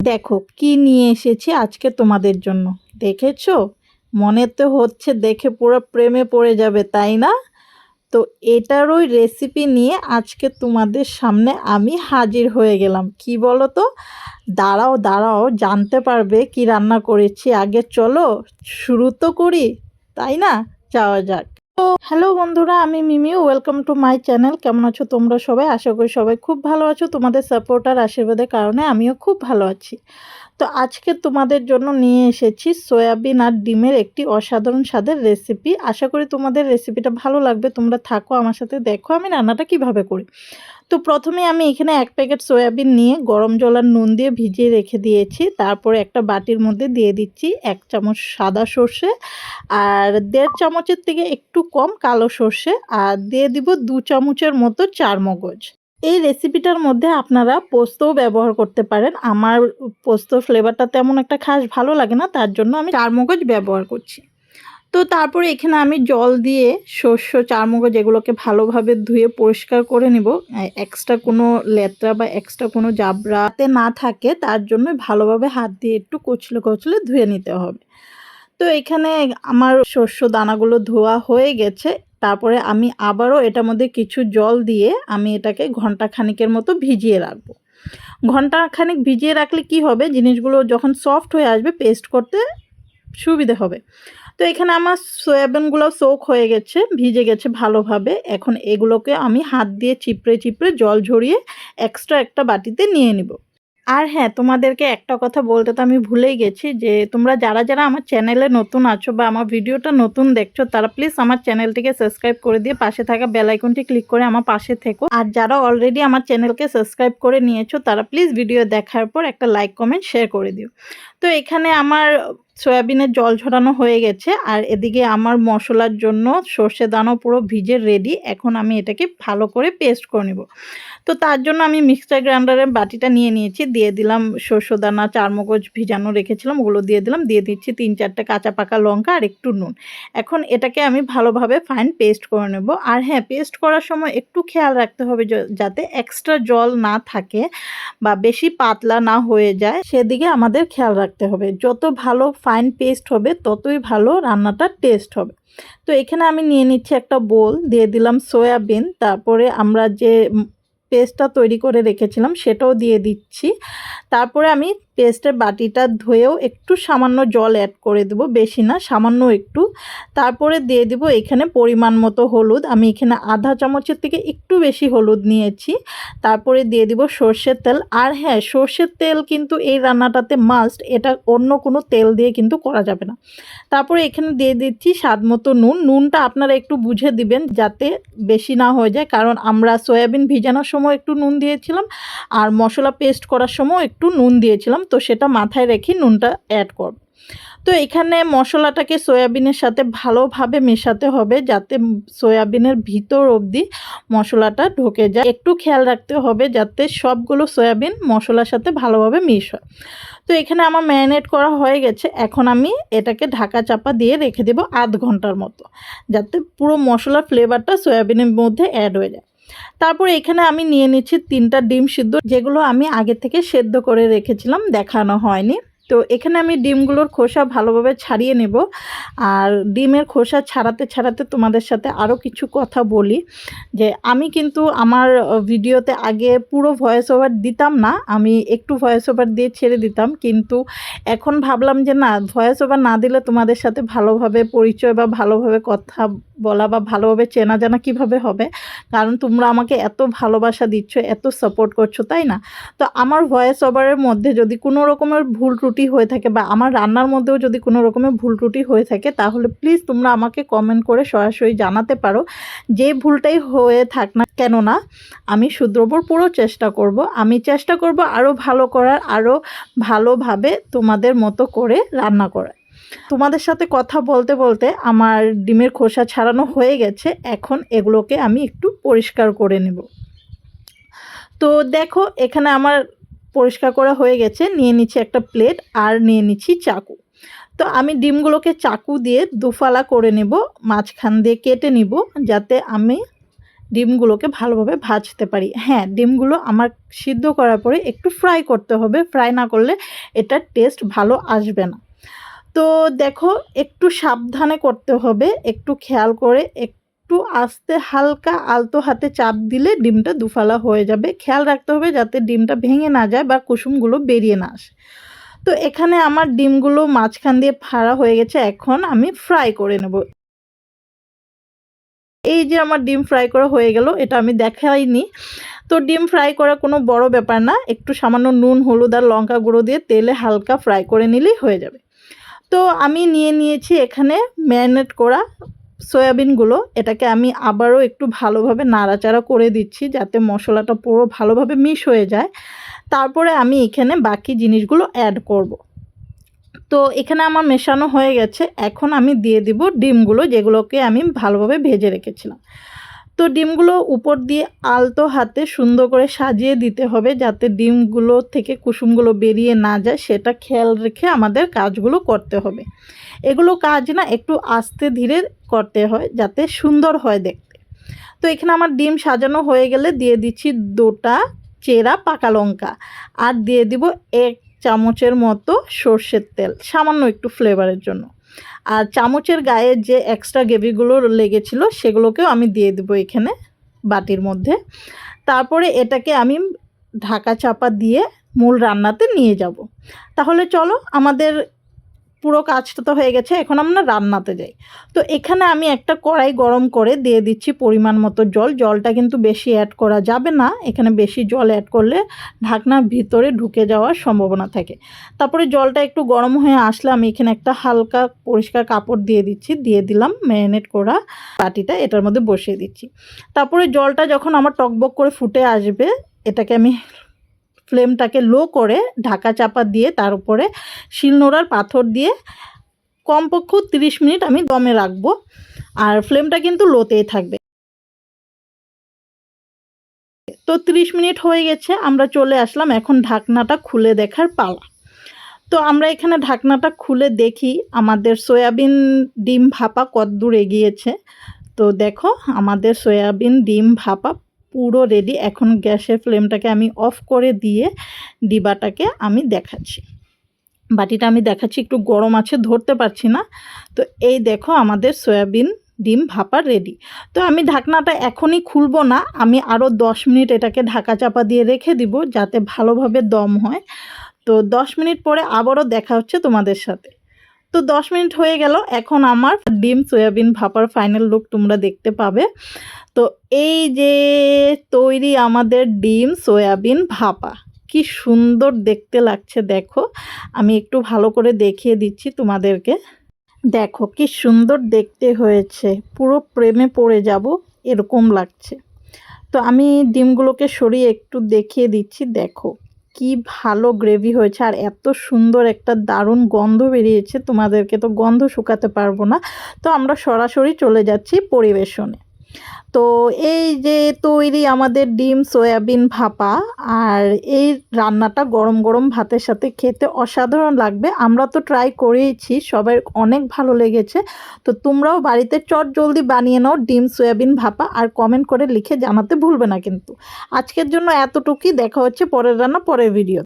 দেখো, কি নিয়ে এসেছি আজকে তোমাদের জন্য? দেখেছ? মনে তো হচ্ছে দেখে পুরো প্রেমে পড়ে যাবে, তাই না? তো এটারই রেসিপি নিয়ে আজকে তোমাদের সামনে আমি হাজির হয়ে গেলাম। কি বলো তো দাঁড়াও দাঁড়াও, জানতে পারবে কি রান্না করেছি। আগে চলো, শুরু তো করি, তাই না? যাওয়া যাক। হ্যালো বন্ধুরা, আমি Mimi. Welcome to my channel কেমন আছো তোমরা সবাই? আশা করি সবাই খুব ভালো আছো। তোমাদের সাপোর্ট আর আশীর্বাদের কারণে আমিও খুব ভালো আছি। তো আজকে তোমাদের জন্য নিয়ে এসেছি সয়াবিন আর ডিমের একটি অসাধারণ স্বাদের রেসিপি আশা করি তোমাদের রেসিপিটা ভালো লাগবে। তোমরা থাকো আমার সাথে, দেখো আমি রান্নাটা কীভাবে করি। তো প্রথমে আমি এখানে এক প্যাকেট সয়াবিন নিয়ে গরম জল আর নুন দিয়ে ভিজিয়ে রেখে দিয়েছি। তারপরে একটা বাটির মধ্যে দিয়ে দিচ্ছি এক চামচ সাদা সর্ষে আর দেড় চামচের থেকে একটু কম কালো সর্ষে আর দিয়ে দিব দু চামচের মতো চার মগজ এই রেসিপিটার মধ্যে আপনারা পোস্তও ব্যবহার করতে পারেন। আমার পোস্ত ফ্লেভারটা তেমন একটা খাস ভালো লাগে না, তার জন্য আমি চার মগজ ব্যবহার করছি। তো তারপরে এখানে আমি জল দিয়ে শস্য চারমগজ এগুলোকে ভালোভাবে ধুয়ে পরিষ্কার করে নিব। এক্সট্রা কোনো লেত্রা বা এক্সট্রা কোনো জাবরাতে না থাকে, তার জন্য ভালোভাবে হাত দিয়ে একটু কচলে কচলে ধুয়ে নিতে হবে। তো এখানে আমার শস্য দানাগুলো ধোয়া হয়ে গেছে। তারপরে আমি আবারও এটার মধ্যে কিছু জল দিয়ে আমি এটাকে ঘণ্টা খানিকের মতো ভিজিয়ে রাখব। ঘণ্টা খানিক ভিজিয়ে রাখলে কি হবে? জিনিসগুলো যখন সফট হয়ে আসবে পেস্ট করতে সুবিধে হবে। তো এখানে আমার সয়াবিনগুলো সোক হয়ে গেছে, ভিজে গেছে ভালোভাবে। এখন এগুলোকে আমি হাত দিয়ে চিপড়ে চিপড়ে জল ঝরিয়ে এক্সট্রা একটা বাটিতে নিয়ে নিব। আর হ্যাঁ তোমাদেরকে একটা কথা বলতে তো আমি ভুলেই গেছি যে, তোমরা যারা যারা আমার চ্যানেলে নতুন আছো বা আমার ভিডিওটা নতুন দেখছ, তারা প্লিজ আমার চ্যানেলটিকে সাবস্ক্রাইব করে দিয়ে পাশে থাকা বেলাইকনটি ক্লিক করে আমার পাশে থেকো। আর যারা অলরেডি আমার চ্যানেলকে সাবস্ক্রাইব করে নিয়েছো, তারা প্লিজ ভিডিও দেখার পর একটা লাইক কমেন্ট শেয়ার করে দিও। তো এখানে আমার সয়াবিনের জল ঝরানো হয়ে গেছে, আর এদিকে আমার মশলার জন্য সর্ষে দানো পুরো ভিজে রেডি এখন আমি এটাকে ভালো করে পেস্ট করে নেব। তো তার জন্য আমি মিক্সচার গ্রাইন্ডারের বাটিটা নিয়ে নিয়েছি, দিয়ে দিলাম সর্ষে দানা, চারমগজ ভিজানো রেখেছিলাম, ওগুলো দিয়ে দিলাম, দিয়ে দিচ্ছি তিন চারটে কাঁচা পাকা লঙ্কা আর একটু নুন। এখন এটাকে আমি ভালোভাবে ফাইন পেস্ট করে নেব। আর হ্যাঁ পেস্ট করার সময় একটু খেয়াল রাখতে হবে যাতে এক্সট্রা জল না থাকে। বা বেশি পাতলা না হয়ে যায়, সেদিকে আমাদের খেয়াল রাখতে হবে। যত ভালো ফাইন পেস্ট হবে, ততই ভালো রান্নাটা টেস্ট হবে। তো এখানে আমি নিয়ে নিচ্ছি একটা বোল দিয়ে দিলাম সয়াবিন তারপরে আমরা যে পেস্টটা তৈরি করে রেখেছিলাম, সেটাও দিয়ে দিচ্ছি। তারপরে আমি পেস্টের বাটিটা ধুয়েও একটু সামান্য জল অ্যাড করে দেবো, বেশি না, সামান্য একটু। তারপরে দিয়ে দিব এখানে পরিমাণ মতো হলুদ। আমি এখানে আধা চামচের থেকে একটু বেশি হলুদ নিয়েছি। তারপরে দিয়ে দিব সর্ষের তেল। আর হ্যাঁ সর্ষের তেল কিন্তু এই রান্নাটাতে মাস্ট এটা অন্য কোনো তেল দিয়ে কিন্তু করা যাবে না। তারপরে এখানে দিয়ে দিচ্ছি স্বাদ মতো নুন। নুনটা আপনারা একটু বুঝে দিবেন, যাতে বেশি না হয়ে যায়, কারণ আমরা সয়াবিন ভিজানোর একটু নুন দিয়েছিলাম আর মশলা পেস্ট করার সময় একটু নুন দিয়েছিলাম। তো সেটা মাথায় রেখে নুনটা অ্যাড করব। তো এখানে মশলাটাকে সয়াবিনের সাথে ভালোভাবে মেশাতে হবে যাতে সয়াবিনের ভিতর অবধি মশলাটা ঢোকে যায়। একটু খেয়াল রাখতে হবে যাতে সবগুলো সয়াবিন মশলার সাথে ভালোভাবে মিশ হয়। তো এখানে আমার ম্যারিনেট করা হয়ে গেছে। এখন আমি এটাকে ঢাকা চাপা দিয়ে রেখে দেবো আধ ঘণ্টার মতো যাতে পুরো মশলার ফ্লেভারটা সয়াবিনের মধ্যে অ্যাড হয়ে যায়। তারপর এখানে আমি নিয়ে নিচ্ছি তিনটা ডিম সিদ্ধ, যেগুলো আমি আগে থেকে সেদ্ধ করে রেখেছিলাম, দেখানো হয়নি। তো এখানে আমি ডিমগুলোর খোসা ভালোভাবে ছাড়িয়ে নেব। আর ডিমের খোসা ছাড়াতে ছাড়াতে তোমাদের সাথে আরও কিছু কথা বলি। যে আমি কিন্তু আমার ভিডিওতে আগে পুরো ভয়েস ওভার দিতাম না, আমি একটু ভয়েস ওভার দিয়ে ছেড়ে দিতাম। কিন্তু এখন ভাবলাম যে না ভয়েস ওভার না দিলে তোমাদের সাথে ভালোভাবে পরিচয় বা ভালোভাবে কথা বলা বা ভালোভাবে চেনা জানা কীভাবে হবে? কারণ তোমরা আমাকে এত ভালোবাসা দিচ্ছ, এত সাপোর্ট করছ, তাই না? তো আমার ভয়েস ওভারের মধ্যে যদি কোনো রকমের ভুল ত্রুটি হয়ে থাকে বা আমার রান্নার মধ্যেও যদি কোনো রকমের ভুল ত্রুটি হয়ে থাকে, তাহলে প্লিজ তোমরা আমাকে কমেন্ট করে সরাসরি জানাতে পারো। যে ভুলটাই হয়ে থাক না কেন না, আমি শুধরোবর পুরো চেষ্টা করব। আমি চেষ্টা করব আরও ভালো করার আরও ভালোভাবে তোমাদের মতো করে রান্না করার। তোমাদের সাথে কথা বলতে বলতে আমার ডিমের খোসা ছাড়ানো হয়ে গেছে। এখন এগুলোকে আমি একটু পরিষ্কার করে নেব। তো দেখো, এখানে আমার পরিষ্কার করা হয়ে গেছে, নিয়ে নিচ্ছি একটা প্লেট আর নিয়ে নিচ্ছি চাকু। তো আমি ডিমগুলোকে চাকু দিয়ে দুফালা করে নেব, মাঝখান দিয়ে কেটে নিব, যাতে আমি ডিমগুলোকে ভালোভাবে ভাজতে পারি। হ্যাঁ ডিমগুলো আমার সিদ্ধ করার পরে একটু ফ্রাই করতে হবে। ফ্রাই না করলে এটার টেস্ট ভালো আসবে না। তো দেখো, একটু সাবধানে করতে হবে, একটু খেয়াল করে একটু আস্তে হালকা আলতো হাতে চাপ দিলে ডিমটা দুফালা হয়ে যাবে। খেয়াল রাখতে হবে যাতে ডিমটা ভেঙে না যায় বা কুসুমগুলো বেরিয়ে না আসে। তো এখানে আমার ডিমগুলো মাঝখান দিয়ে ফাড়া হয়ে গেছে। এখন আমি ফ্রাই করে নেব। এই যে আমার ডিম ফ্রাই করা হয়ে গেল, এটা আমি দেখাইনি। তো ডিম ফ্রাই করা কোনো বড় ব্যাপার না। একটু সামান্য নুন, হলুদ আর লঙ্কা গুঁড়ো দিয়ে তেলে হালকা ফ্রাই করে নিলেই হয়ে যাবে। তো আমি নিয়ে নিয়েছি এখানে ম্যারিনেট করা সয়াবিনগুলো এটাকে আমি আবারও একটু ভালোভাবে নাড়াচাড়া করে দিচ্ছি যাতে মশলাটা পুরো ভালোভাবে মিশ হয়ে যায়। তারপরে আমি এখানে বাকি জিনিসগুলো অ্যাড করব। তো এখানে আমার মেশানো হয়ে গেছে। এখন আমি দিয়ে দিব ডিমগুলো যেগুলোকে আমি ভালোভাবে ভেজে রেখেছিলাম। তো ডিমগুলো উপর দিয়ে আলতো হাতে সুন্দর করে সাজিয়ে দিতে হবে যাতে ডিমগুলো থেকে কুসুমগুলো বেরিয়ে না যায়। সেটা খেয়াল রেখে আমাদের কাজগুলো করতে হবে। এগুলো কাজ না, একটু আস্তে ধীরে করতে হয় যাতে সুন্দর হয় দেখতে। তো এখানে আমার ডিম সাজানো হয়ে গেলে দিয়ে দিচ্ছি দুটা চেরা পাকা লঙ্কা আর দিয়ে দিব এক চামচের মতো সর্ষের তেল, সামান্য একটু ফ্লেভারের জন্য। আর চামচের গায়ে যে এক্সট্রা গ্রেভিগুলো লেগেছিলো সেগুলোকেও আমি দিয়ে দেবো এখানে বাটির মধ্যে। তারপরে এটাকে আমি ঢাকা চাপা দিয়ে মূল রান্নাতে নিয়ে যাব। তাহলে চলো আমাদের পুরো কাজটা তো হয়ে গেছে, এখন আমরা রান্নাতে যাই। তো এখানে আমি একটা কড়াই গরম করে দিয়ে দিচ্ছি পরিমাণ মতো জল, জলটা কিন্তু বেশি অ্যাড করা যাবে না, এখানে বেশি জল অ্যাড করলে ঢাকনার ভিতরে ঢুকে যাওয়ার সম্ভাবনা থাকে। তারপরে জলটা একটু গরম হয়ে আসলে আমি এখানে একটা হালকা পরিষ্কার কাপড় দিয়ে দিচ্ছি, দিয়ে দিলাম ম্যারিনেট করা বাটিটা, এটার মধ্যে বসিয়ে দিচ্ছি। তারপরে জলটা যখন আমার টকবক করে ফুটে আসবে, এটাকে আমি ফ্লেমটাকে লো করে ঢাকা চাপা দিয়ে তার উপরে শিলনোড়ার পাথর দিয়ে কমপক্ষ তিরিশ মিনিট আমি দমে রাখব। আর ফ্লেমটা কিন্তু লোতেই থাকবে। তো তিরিশ মিনিট হয়ে গেছে, আমরা চলে আসলাম এখন ঢাকনাটা খুলে দেখার পালা। তো আমরা এখানে ঢাকনাটা খুলে দেখি, আমাদের সয়াবিন ডিম ভাপা কদ্দূর এগিয়েছে। তো দেখো, আমাদের সয়াবিন ডিম ভাপা পুরো রেডি এখন গ্যাসের ফ্লেমটাকে আমি অফ করে দিয়ে ডিবাটাকে আমি দেখাচ্ছি। বাটিটা আমি দেখাচ্ছি, একটু গরম আছে, ধরতে পারছি না। তো এই দেখো আমাদের সয়াবিন ডিম ভাপা রেডি তো আমি ঢাকনাটা এখনই খুলবো না, আমি আরও দশ মিনিট এটাকে ঢাকা চাপা দিয়ে রেখে দিব যাতে ভালোভাবে দম হয়। তো দশ মিনিট পরে আবারও দেখা হচ্ছে তোমাদের সাথে। তো দশ মিনিট হয়ে গেল, এখন আমার ডিম, সয়াবিন, ভাপার ফাইনাল লুক তোমরা দেখতে পাবে। তো এই যে তৈরি আমাদের ডিম, সয়াবিন, ভাপা, কি সুন্দর দেখতে লাগছে, দেখো। আমি একটু ভালো করে দেখিয়ে দিচ্ছি তোমাদেরকে। দেখো, কি সুন্দর দেখতে হয়েছে, পুরো প্রেমে পড়ে যাব, এরকম লাগছে। তো আমি ডিমগুলোকে সরিয়ে একটু দেখিয়ে দিচ্ছি, দেখো। কি ভালো গ্রেভি হয়েছে আর এত সুন্দর একটা দারুণ গন্ধ বেরিয়েছে তোমাদেরকে, তো গন্ধ শুকাতে পারব না। তো আমরা সরাসরি চলে যাচ্ছি পরিবেশনে। তো এই যে তৈরি আমাদের ডিম, সয়াবিন, ভাপা আর এই রান্নাটা গরম গরম ভাতের সাথে খেতে অসাধারণ লাগবে। আমরা তো ট্রাই করেইছি, সবাই অনেক ভালো লেগেছে। তো তোমরাও বাড়িতে চট জলদি বানিয়ে নাও ডিম, সয়াবিন, ভাপা আর কমেন্ট করে লিখে জানাতে ভুলবে না কিন্তু। আজকের জন্য এতটুকুই, দেখা হচ্ছে পরের রান্না, পরের ভিডিও